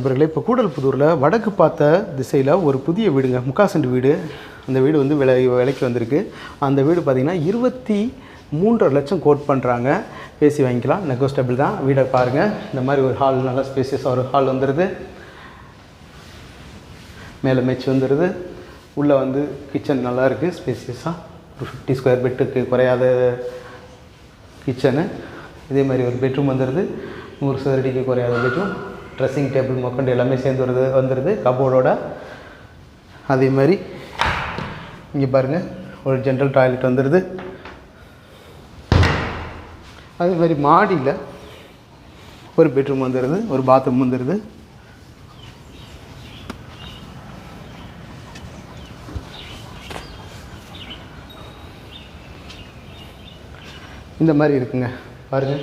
நண்பர்களே இப்போ கூடல்புதூரில் வடக்கு பார்த்த திசையில் ஒரு புதிய வீடுங்க முக்காசண்டு வீடு. அந்த வீடு வந்து விலை விலைக்கு வந்திருக்கு. அந்த வீடு பார்த்திங்கன்னா இருபத்தி மூன்றரை லட்சம் கோட் பண்ணுறாங்க பேசி வாங்கிக்கலாம். நெகோஸ்டபிள் தான். வீடை பாருங்கள் இந்த மாதிரி ஒரு ஹால் நல்லா ஸ்பேசியஸாக ஒரு ஹால் வந்துடுது மேலே மேய்ச்சி வந்துடுது உள்ளே வந்து கிச்சன் நல்லா இருக்குது ஸ்பேசியஸாக ஒரு ஃபிஃப்டி ஸ்கொயர் பெட்டுக்கு குறையாத கிச்சனு இதே மாதிரி ஒரு பெட்ரூம் வந்துடுது நூறு சதுரடிக்கு குறையாத பெட்ரூம் ட்ரெஸ்ஸிங் டேபிள் மொக்கண்டு எல்லாமே சேர்ந்து வருது வந்துடுது கபோர்டோட அதே மாதிரி இங்கே பாருங்கள் ஒரு ஜென்ரல் டாய்லெட் வந்துடுது அதே மாதிரி மாடியில் ஒரு பெட்ரூம் வந்துடுது ஒரு பாத்ரூம் வந்துடுது இந்த மாதிரி இருக்குங்க. பாருங்கள்